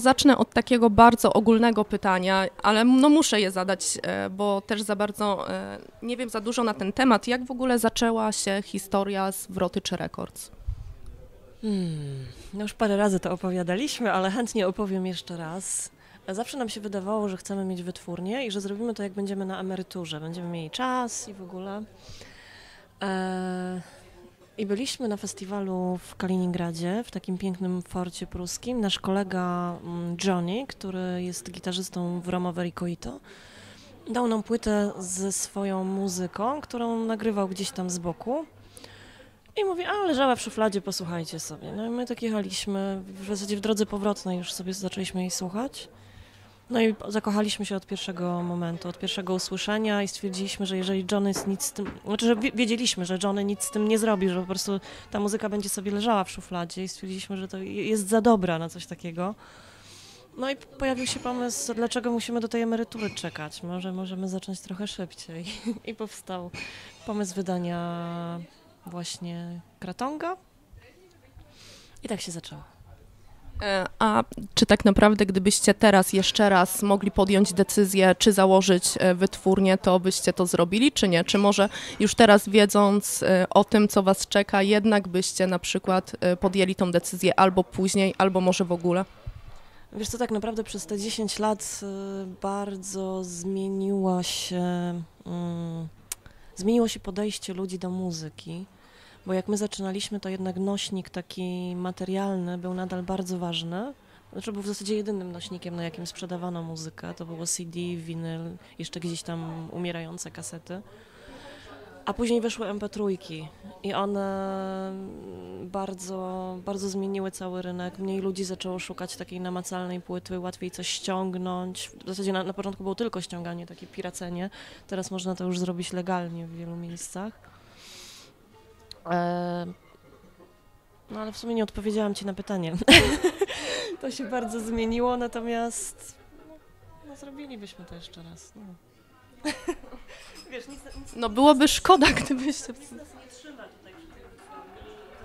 Zacznę od takiego bardzo ogólnego pytania, ale no muszę je zadać, e, bo też za bardzo e, nie wiem za dużo na ten temat. Jak w ogóle zaczęła się historia z Wrotyczy Records? Hmm, no już parę razy to opowiadaliśmy, ale chętnie opowiem jeszcze raz. Zawsze nam się wydawało, że chcemy mieć wytwórnię i że zrobimy to, jak będziemy na emeryturze. Będziemy mieli czas i w ogóle. I byliśmy na festiwalu w Kaliningradzie, w takim pięknym forcie pruskim. Nasz kolega mm, Johnny, który jest gitarzystą w Roma Vericoito, dał nam płytę ze swoją muzyką, którą nagrywał gdzieś tam z boku. I mówi, a leżała w szufladzie, posłuchajcie sobie. No i my tak jechaliśmy, w zasadzie w drodze powrotnej już sobie zaczęliśmy jej słuchać. No i zakochaliśmy się od pierwszego momentu, od pierwszego usłyszenia i stwierdziliśmy, że jeżeli Johnny nic z tym, znaczy, że wiedzieliśmy, że Johnny nic z tym nie zrobi, że po prostu ta muzyka będzie sobie leżała w szufladzie i stwierdziliśmy, że to jest za dobra na coś takiego. No i pojawił się pomysł, dlaczego musimy do tej emerytury czekać. Może możemy zacząć trochę szybciej. I powstał pomysł wydania właśnie Kratonga. I tak się zaczęło. E, a czy tak naprawdę, gdybyście teraz jeszcze raz mogli podjąć decyzję, czy założyć e, wytwórnię, to byście to zrobili, czy nie? Czy może już teraz wiedząc e, o tym, co was czeka, jednak byście na przykład podjęli tą decyzję albo później, albo może w ogóle? Wiesz co, tak naprawdę przez te 10 lat bardzo zmieniła się, mm, zmieniło się podejście ludzi do muzyki bo jak my zaczynaliśmy, to jednak nośnik taki materialny był nadal bardzo ważny. Znaczy był w zasadzie jedynym nośnikiem, na jakim sprzedawano muzykę. To było CD, winyl, jeszcze gdzieś tam umierające kasety. A później wyszły MP3 i one bardzo, bardzo zmieniły cały rynek. Mniej ludzi zaczęło szukać takiej namacalnej płyty, łatwiej coś ściągnąć. W zasadzie na, na początku było tylko ściąganie, takie piracenie. Teraz można to już zrobić legalnie w wielu miejscach. No ale w sumie nie odpowiedziałam Ci na pytanie. to się bardzo zmieniło, natomiast no, zrobilibyśmy to jeszcze raz. No. Wiesz, nic, nic, no byłoby szkoda, gdybyście... Nic nas nie trzyma tutaj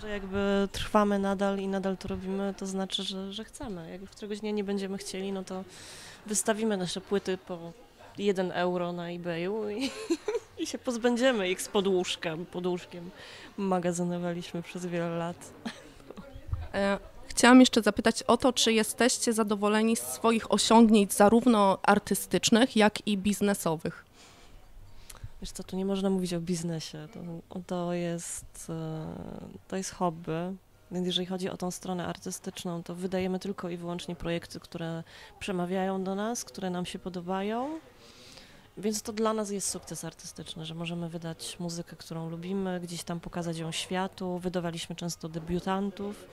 że jakby trwamy nadal i nadal to robimy, to znaczy, że, że chcemy. Jak któregoś dnia nie będziemy chcieli, no to wystawimy nasze płyty po 1 euro na eBayu i, i się pozbędziemy ich z podłóżkiem. Podłóżkiem magazynowaliśmy przez wiele lat. E, chciałam jeszcze zapytać o to, czy jesteście zadowoleni z swoich osiągnięć zarówno artystycznych, jak i biznesowych? Wiesz co, tu nie można mówić o biznesie. To, to, jest, e, to jest hobby. Więc jeżeli chodzi o tą stronę artystyczną, to wydajemy tylko i wyłącznie projekty, które przemawiają do nas, które nam się podobają więc to dla nas jest sukces artystyczny, że możemy wydać muzykę, którą lubimy, gdzieś tam pokazać ją światu. Wydawaliśmy często debiutantów,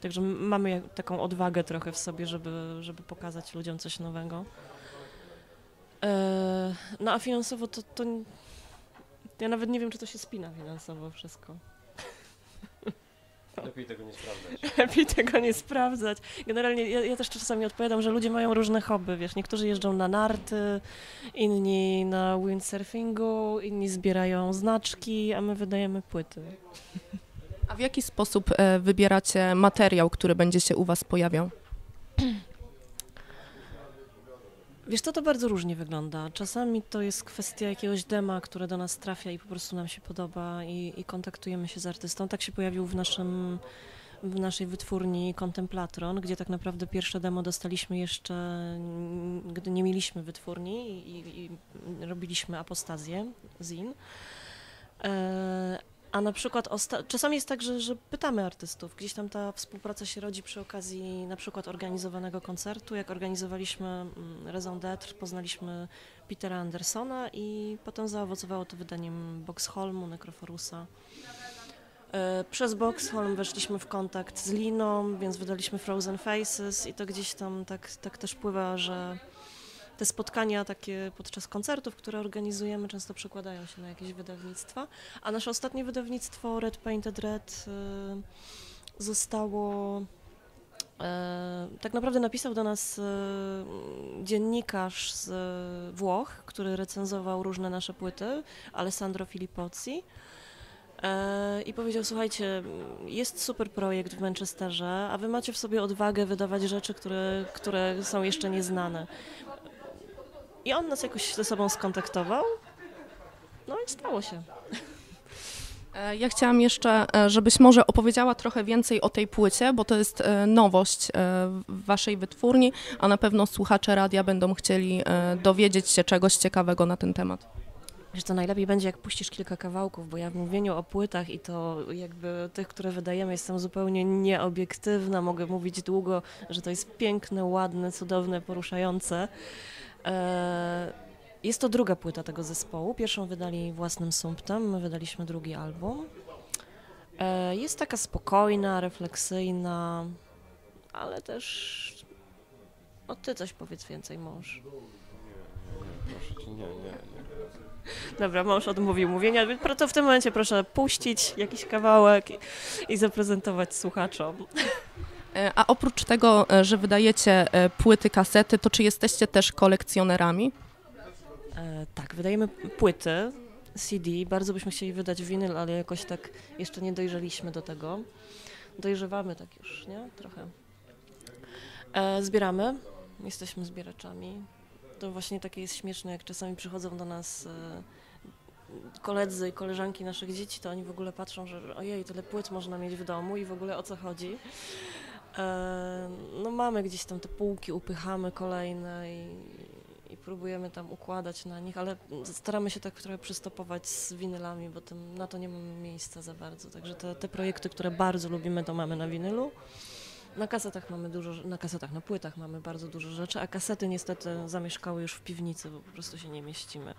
także mamy taką odwagę trochę w sobie, żeby, żeby pokazać ludziom coś nowego. E, no a finansowo to, to ja nawet nie wiem, czy to się spina finansowo wszystko. Lepiej tego nie sprawdzać. Lepiej tego nie sprawdzać. Generalnie ja, ja, też czasami odpowiadam, że ludzie mają różne hobby, wiesz, niektórzy jeżdżą na narty, inni na windsurfingu, inni zbierają znaczki, a my wydajemy płyty. A w jaki sposób e, wybieracie materiał, który będzie się u Was pojawiał? Wiesz, to to bardzo różnie wygląda. Czasami to jest kwestia jakiegoś dema, które do nas trafia i po prostu nam się podoba i, i kontaktujemy się z artystą. Tak się pojawił w naszym w naszej wytwórni Contemplatron, gdzie tak naprawdę pierwsze demo dostaliśmy jeszcze, gdy nie mieliśmy wytwórni i, i robiliśmy apostazję, ZIN. E, a na przykład czasami jest tak, że, że, pytamy artystów. Gdzieś tam ta współpraca się rodzi przy okazji na przykład organizowanego koncertu. Jak organizowaliśmy mm, Raison d'être, poznaliśmy Petera Andersona i potem zaowocowało to wydaniem Boxholmu, Necroforusa. E, przez Boxholm weszliśmy w kontakt z Liną, więc wydaliśmy Frozen Faces i to gdzieś tam tak, tak też pływa, że te spotkania takie podczas koncertów, które organizujemy, często przekładają się na jakieś wydawnictwa. A nasze ostatnie wydawnictwo Red Painted Red y, zostało e, tak naprawdę napisał do nas e, dziennikarz z Włoch, który recenzował różne nasze płyty, Alessandro Filippozzi. E, I powiedział, słuchajcie, jest super projekt w Manchesterze, a wy macie w sobie odwagę wydawać rzeczy, które, które są jeszcze nieznane. I on nas jakoś ze sobą skontaktował, no i stało się. E, ja chciałam jeszcze, e, żebyś może opowiedziała trochę więcej o tej płycie, bo to jest e, nowość w waszej wytwórni, a na pewno słuchacze radia będą chcieli dowiedzieć się czegoś ciekawego na ten temat. Wiesz to najlepiej będzie, jak puścisz kilka kawałków, bo ja w mówieniu o płytach i to jakby tych, które wydajemy, jestem zupełnie nieobiektywna. Mogę mówić długo, że to jest piękne, ładne, cudowne, poruszające. Jest to druga płyta tego zespołu. Pierwszą wydali własnym sumptem, my wydaliśmy drugi album. E, jest taka spokojna, refleksyjna, ale też. O ty coś powiedz więcej, mąż. Nie, nie, nie. Dobra, mąż odmówił mówienia, to w tym momencie proszę puścić jakiś kawałek i, i zaprezentować słuchaczom. E, a oprócz tego, e, że wydajecie płyty, kasety, to czy jesteście też kolekcjonerami? E, tak, wydajemy płyty, CD. Bardzo byśmy chcieli wydać winyl, ale jakoś tak jeszcze nie dojrzeliśmy do tego. Dojrzewamy tak już, nie? Trochę. E, zbieramy. Jesteśmy zbieraczami. To właśnie takie jest śmieszne, jak czasami przychodzą do nas e, koledzy i koleżanki naszych dzieci, to oni w ogóle patrzą, że ojej, tyle płyt można mieć w domu i w ogóle o co chodzi. No mamy gdzieś tam te półki, upychamy kolejne i, i próbujemy tam układać na nich, ale staramy się tak trochę przystopować z winylami, bo tym, na to nie mamy miejsca za bardzo. Także te, te projekty, które bardzo lubimy, to mamy na winylu. Na kasetach mamy dużo, na kasetach, na płytach mamy bardzo dużo rzeczy, a kasety niestety zamieszkały już w piwnicy, bo po prostu się nie mieścimy.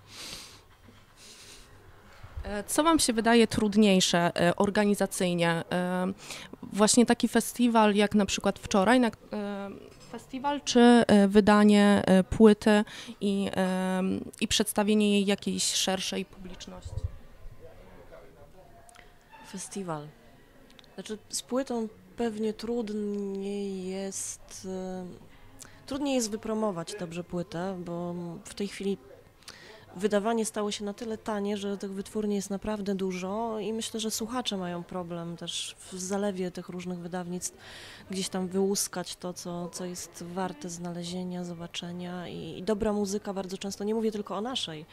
E, co Wam się wydaje trudniejsze e, organizacyjnie? E, właśnie taki festiwal jak na przykład wczoraj, festiwal, czy wydanie płyty i, i przedstawienie jej jakiejś szerszej publiczności? Festiwal. Znaczy z płytą pewnie trudniej jest trudniej jest wypromować dobrze płytę, bo w tej chwili wydawanie stało się na tyle tanie, że tych wytwórni jest naprawdę dużo i myślę, że słuchacze mają problem też w zalewie tych różnych wydawnictw gdzieś tam wyłuskać to, co, co jest warte znalezienia, zobaczenia I, i dobra muzyka bardzo często, nie mówię tylko o naszej,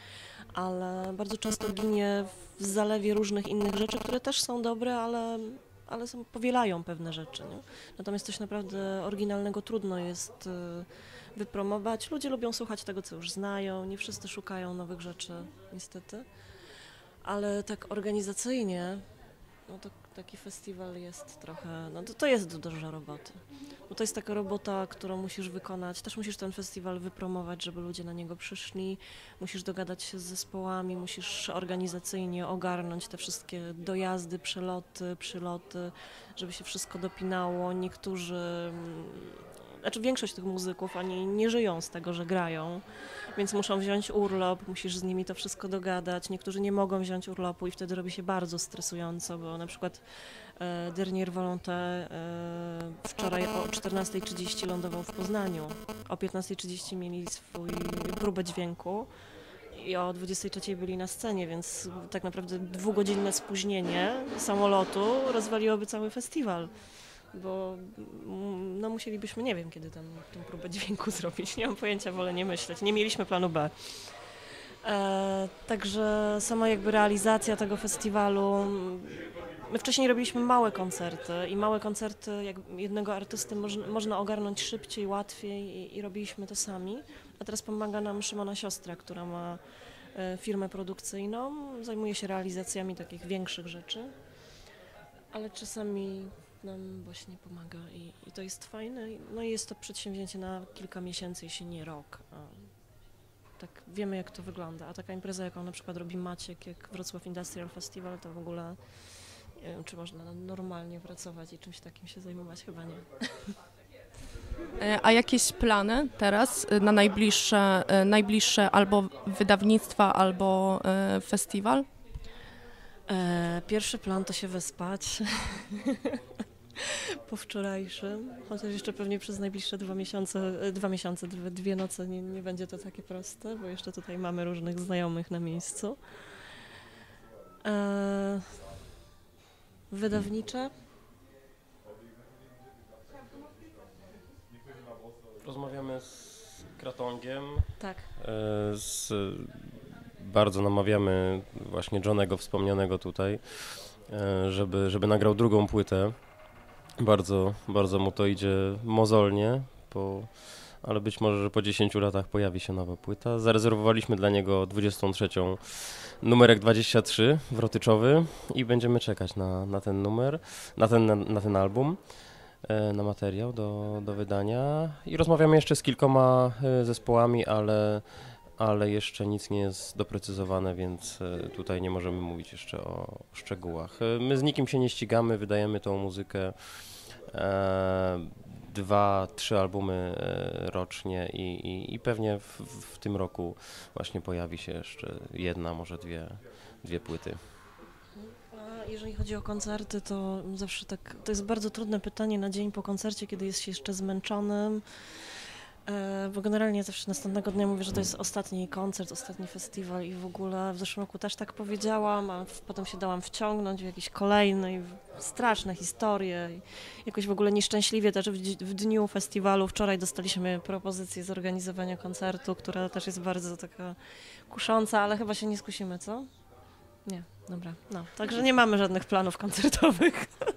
ale bardzo często ginie w zalewie różnych innych rzeczy, które też są dobre, ale ale są, powielają pewne rzeczy. Nie? Natomiast coś naprawdę oryginalnego trudno jest y, wypromować. Ludzie lubią słuchać tego, co już znają, nie wszyscy szukają nowych rzeczy, niestety. Ale tak organizacyjnie, no to taki festiwal jest trochę, no to, to jest dużo roboty. Bo to jest taka robota, którą musisz wykonać. Też musisz ten festiwal wypromować, żeby ludzie na niego przyszli. Musisz dogadać się z zespołami, musisz organizacyjnie ogarnąć te wszystkie dojazdy, przeloty, przyloty, żeby się wszystko dopinało. Niektórzy znaczy większość tych muzyków, oni nie żyją z tego, że grają, więc muszą wziąć urlop, musisz z nimi to wszystko dogadać. Niektórzy nie mogą wziąć urlopu i wtedy robi się bardzo stresująco, bo na przykład e, Dernier Volonté e, wczoraj o 14.30 lądował w Poznaniu. O 15.30 mieli swój próbę dźwięku i o 23 byli na scenie, więc tak naprawdę dwugodzinne spóźnienie samolotu rozwaliłoby cały festiwal bo mm, no musielibyśmy, nie wiem kiedy tam tę próbę dźwięku zrobić, nie mam pojęcia, wolę nie myśleć, nie mieliśmy planu B. E, także sama jakby realizacja tego festiwalu, my wcześniej robiliśmy małe koncerty i małe koncerty jak jednego artysty moż, można ogarnąć szybciej, łatwiej i, i robiliśmy to sami, a teraz pomaga nam Szymona siostra, która ma e, firmę produkcyjną, zajmuje się realizacjami takich większych rzeczy, ale czasami nam właśnie pomaga i, i to jest fajne. No i jest to przedsięwzięcie na kilka miesięcy, jeśli nie rok. Tak wiemy, jak to wygląda. A taka impreza, jaką na przykład robi Maciek, jak Wrocław Industrial Festival, to w ogóle nie wiem, czy można normalnie pracować i czymś takim się zajmować, chyba nie. E, a jakieś plany teraz e, na najbliższe, e, najbliższe albo wydawnictwa, albo festiwal? Pierwszy plan to się wyspać. po wczorajszym, chociaż jeszcze pewnie przez najbliższe dwa miesiące, e, dwa miesiące, dwie, noce nie, nie będzie to takie proste, bo jeszcze tutaj mamy różnych znajomych na miejscu. E, Wydawnicze? Rozmawiamy z Kratongiem, Tak. e, z, bardzo namawiamy właśnie Johnego wspomnianego tutaj, e, żeby, żeby nagrał drugą płytę. Bardzo, bardzo mu to idzie mozolnie, po, ale być może, że po 10 latach pojawi się nowa płyta. Zarezerwowaliśmy dla niego 23 numerek 23 wrotyczowy i będziemy czekać na, na ten numer, na ten, na, na ten album, e, na materiał do, do wydania. I rozmawiamy jeszcze z kilkoma e, zespołami, ale, ale jeszcze nic nie jest doprecyzowane, więc e, tutaj nie możemy mówić jeszcze o szczegółach. E, My z nikim się nie ścigamy, wydajemy tą muzykę. E, dwa, trzy albumy rocznie i, i, i pewnie w, w tym roku właśnie pojawi się jeszcze jedna, może dwie, dwie płyty. A jeżeli chodzi o koncerty, to zawsze tak, to jest bardzo trudne pytanie na dzień po koncercie, kiedy jest się jeszcze zmęczonym, bo generalnie zawsze następnego dnia mówię, że to jest ostatni koncert, ostatni festiwal i w ogóle w zeszłym roku też tak powiedziałam, a potem się dałam wciągnąć w jakieś kolejne i straszne historie i jakoś w ogóle nieszczęśliwie też w dniu festiwalu wczoraj dostaliśmy propozycję zorganizowania koncertu, która też jest bardzo taka kusząca, ale chyba się nie skusimy, co? Nie, dobra. No, także nie mamy żadnych planów koncertowych.